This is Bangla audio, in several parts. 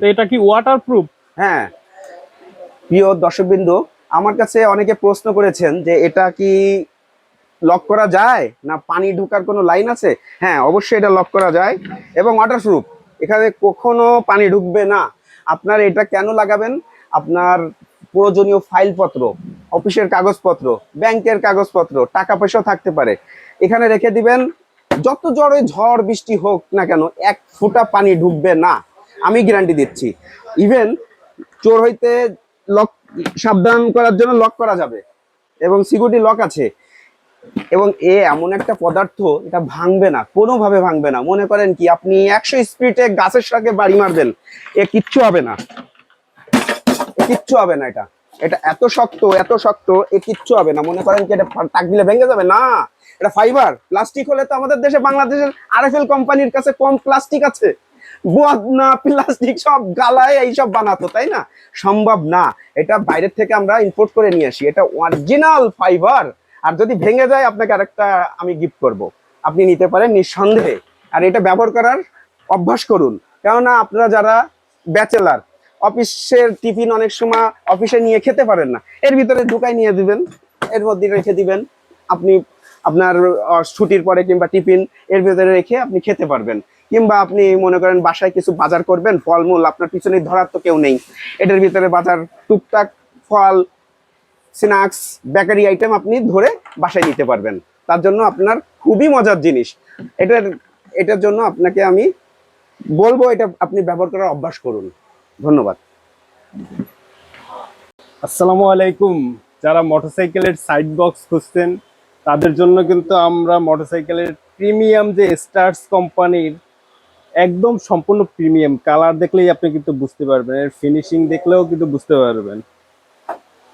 তো এটা কি ওয়াটার প্রুফ হ্যাঁ। প্রিয় দর্শকবিন্দু আমার কাছে অনেকে প্রশ্ন করেছেন যে এটা কি লক করা যায় না পানি ঢোকার কোনো লাইন আছে? হ্যাঁ অবশ্যই এটা লক করা যায় এবং ওয়াটারপ্রুফ এখানে কখনো পানি ঢুকবে না। আপনার এটা কেন লাগাবেন? আপনার প্রয়োজনীয় ফাইলপত্র অফিসের কাগজপত্র ব্যাংকের কাগজপত্র টাকা পয়সাও থাকতে পারে। এখানে রেখে দিবেন যত জোরে ঝড় বৃষ্টি হোক না কেন এক ফোঁটা পানি ঢুকবে না। আমি গ্যারান্টি দিচ্ছি। ইভেন চোর হইতে লক সাবধান করার জন্য লক করা যাবে। এবং সিকিউরিটি লক আছে। এবং এ এমন একটা পদার্থ, এটা ভাঙবে না, কোনোভাবে ভাঙবে না। মনে করেন কি, আপনি একশো স্পিডে গাছের সাথে বাড়ি মারবেন, এ কিচ্ছু হবে না। কিচ্ছু হবে না এটা। এটা এত শক্ত এত শক্ত, এ কিচ্ছু হবে না। মনে করেন কি, এটা টাক দিলে ভেঙে যাবে? না। এটা ফাইবার প্লাস্টিক হলে তো আমাদের দেশে, বাংলাদেশের আরএফএল কোম্পানির কাছে কম প্লাস্টিক আছে। না প্লাস্টিক সব গালায় এইসব বানাতো, তাই না? সম্ভব না। এটা বাইরের থেকে আমরা ইম্পোর্ট করে নিয়ে আসি। এটা অরিজিনাল ফাইবার আর যদি ভেঙে যায়, আপনাকে আরেকটা আমি গিফট করব। আপনি নিতে পারেন নিঃসন্দেহে। আর এটা ব্যবহার করার অভ্যাস করুন। কেননা আপনারা যারা ব্যাচেলার অফিসের টিফিন অনেক সময় অফিসে নিয়ে খেতে পারেন না। এর ভিতরে ঢুকাই নিয়ে দিবেন, এর মধ্যে রেখে দিবেন। আপনি আপনার ছুটির পরে কিংবা টিফিন এর ভিতরে রেখে আপনি খেতে পারবেন। কিংবা আপনি মনে করেন বাসায় কিছু বাজার করবেন, ফলমূল, আপনার পিছনে ধরার তো কেউ নেই। এটার ভিতরে বাজার, টুকটাক ফল, স্ন্যাক্স, বেকারি আইটেম আপনি ধরে বাসায় নিতে পারবেন। তার জন্য আপনার খুবই মজার জিনিস। এটার এটার জন্য আপনাকে আমি বলব এটা আপনি ব্যবহার করার অভ্যাস করুন। ধন্যবাদ। আসসালামু আলাইকুম। যারা মোটরসাইকেলের সাইড বক্স খুঁজছেন, তাদের জন্য কিন্তু আমরা মোটরসাইকেলের প্রিমিয়াম যে স্টার্স কোম্পানির একদম সম্পূর্ণ প্রিমিয়াম। কালার দেখলেই আপনি কিন্তু বুঝতে পারবেন। এর ফিনিশিং দেখলেও কিন্তু বুঝতে পারবেন।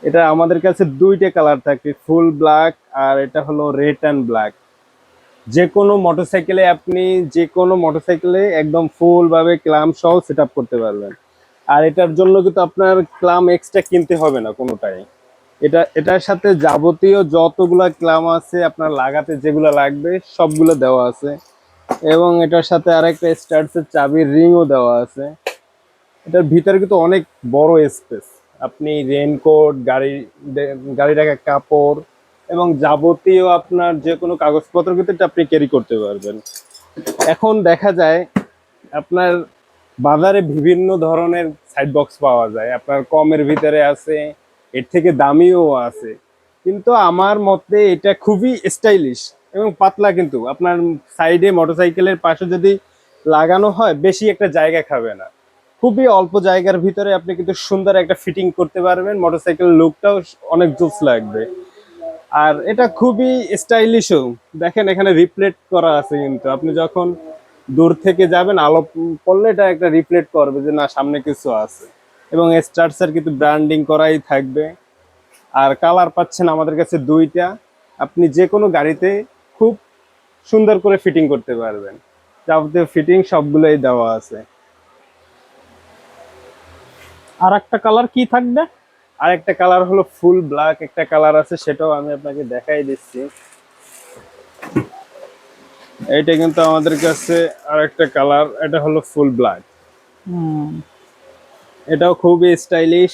এটা আমাদের কাছে দুইটা কালার থাকে ফুল ব্ল্যাক আর এটা হলো রেড অ্যান্ড ব্ল্যাক যে কোনো মোটরসাইকেলে আপনি যে কোনো মোটরসাইকেলে একদম ফুল ভাবে ক্লাম সহ সেট করতে পারবেন। আর এটার জন্য কিন্তু আপনার ক্লাম এক্সট্রা কিনতে হবে না কোনোটাই। এটা, এটার সাথে যাবতীয় যতগুলা ক্লাম আছে আপনার লাগাতে যেগুলো লাগবে, সবগুলো দেওয়া আছে। এবং এটার সাথে আরেকটা স্টার্টসের চাবির রিংও দেওয়া আছে। এটার ভিতরে কিন্তু অনেক বড় স্পেস আপনি রেনকোট গাড়ি, দে- গাড়ি রাখার কাপড় এবং যাবতীয় আপনার যে কোনো কাগজপত্র কিন্তু এটা আপনি ক্যারি করতে পারবেন। এখন দেখা যায় আপনার বাজারে বিভিন্ন ধরনের সাইড বক্স পাওয়া যায়। আপনার কমের ভিতরে আছে, এর থেকে দামিও আছে। কিন্তু আমার মতে এটা খুবই স্টাইলিশ এবং পাতলা কিন্তু, আপনার সাইডে মোটরসাইকেলের পাশে যদি লাগানো হয়, বেশি একটা জায়গা খাবে না। খুবই অল্প জায়গার ভিতরে আপনি কিন্তু সুন্দর একটা ফিটিং করতে পারবেন মোটরসাইকেল লুকটাও অনেক জোস লাগবে। আর এটা খুবই স্টাইলিশও দেখেন এখানে রিপ্লেট করা আছে কিন্তু, আপনি যখন দূর থেকে যাবেন, আলো পড়লে এটা একটা রিপ্লেট করবে যে না, সামনে কিছু আছে। এবং স্টার্টসের কিন্তু ব্র্যান্ডিং করাই থাকবে। আর কালার পাচ্ছেন আমাদের কাছে দুইটা। আপনি যে কোনো গাড়িতে সুন্দর করে ফিটিং করতে পারবেন। যাবতীয় ফিটিং সবগুলোই দেওয়া আছে। আর একটা কালার কি থাকবে? আর একটা কালার হলো ফুল ব্ল্যাক একটা কালার আছে সেটাও আমি আপনাকে দেখাই দিচ্ছি। এইটা কিন্তু আমাদের কাছে আর একটা কালার এটা হলো ফুল ব্ল্যাক এটাও খুবই স্টাইলিশ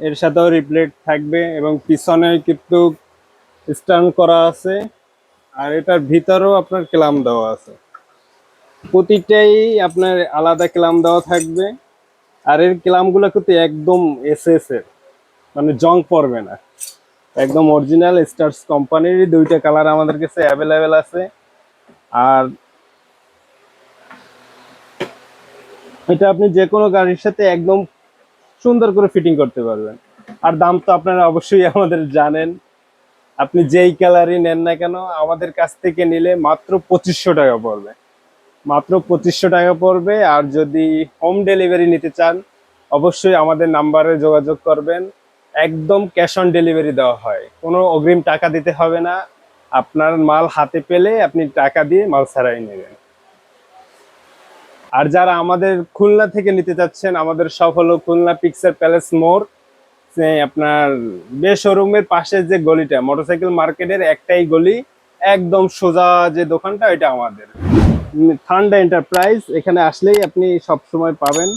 এর সাথেও রিপ্লেট থাকবে এবং পিছনে কিন্তু স্টান করা আছে। আর এটার ভিতরেও আপনার ক্লাম দেওয়া আছে। প্রতিটাই আপনার আলাদা ক্লাম দেওয়া থাকবে। আর এর ক্লামগুলো কিন্তু একদম এসএস এর। মানে জং পড়বে না। একদম অরিজিনাল স্টার্স কোম্পানির দুইটা কালার আমাদের কাছে অ্যাভেলেবেল আছে। আর এটা আপনি যে কোনো গাড়ির সাথে একদম সুন্দর করে ফিটিং করতে পারবেন। আর দাম তো আপনারা অবশ্যই আমাদের জানেন। আপনি যেই কালারই নেন না কেন, আমাদের কাছ থেকে নিলে মাত্র পঁচিশশো টাকা পড়বে। মাত্র পঁচিশশো টাকা পড়বে, আর যদি হোম ডেলিভারি নিতে চান, অবশ্যই আমাদের নাম্বারে যোগাযোগ করবেন। একদম ক্যাশ অন ডেলিভারি দেওয়া হয়। কোনো অগ্রিম টাকা দিতে হবে না। আপনার মাল হাতে পেলে আপনি টাকা দিয়ে মাল ছাড়াই নেবেন। আর যারা আমাদের খুলনা থেকে নিতে চাচ্ছেন, আমাদের সব হলো খুলনা পিকচার প্যালেস মোড় আপনার বে শোরুমের পাশে যে গলিটা মোটরসাইকেল মার্কেটের একটাই গলি, একদম সোজা যে দোকানটা ওইটা আমাদের। থান্ডা এন্টারপ্রাইজ এখানে আসলেই আপনি সব সময় পাবেন।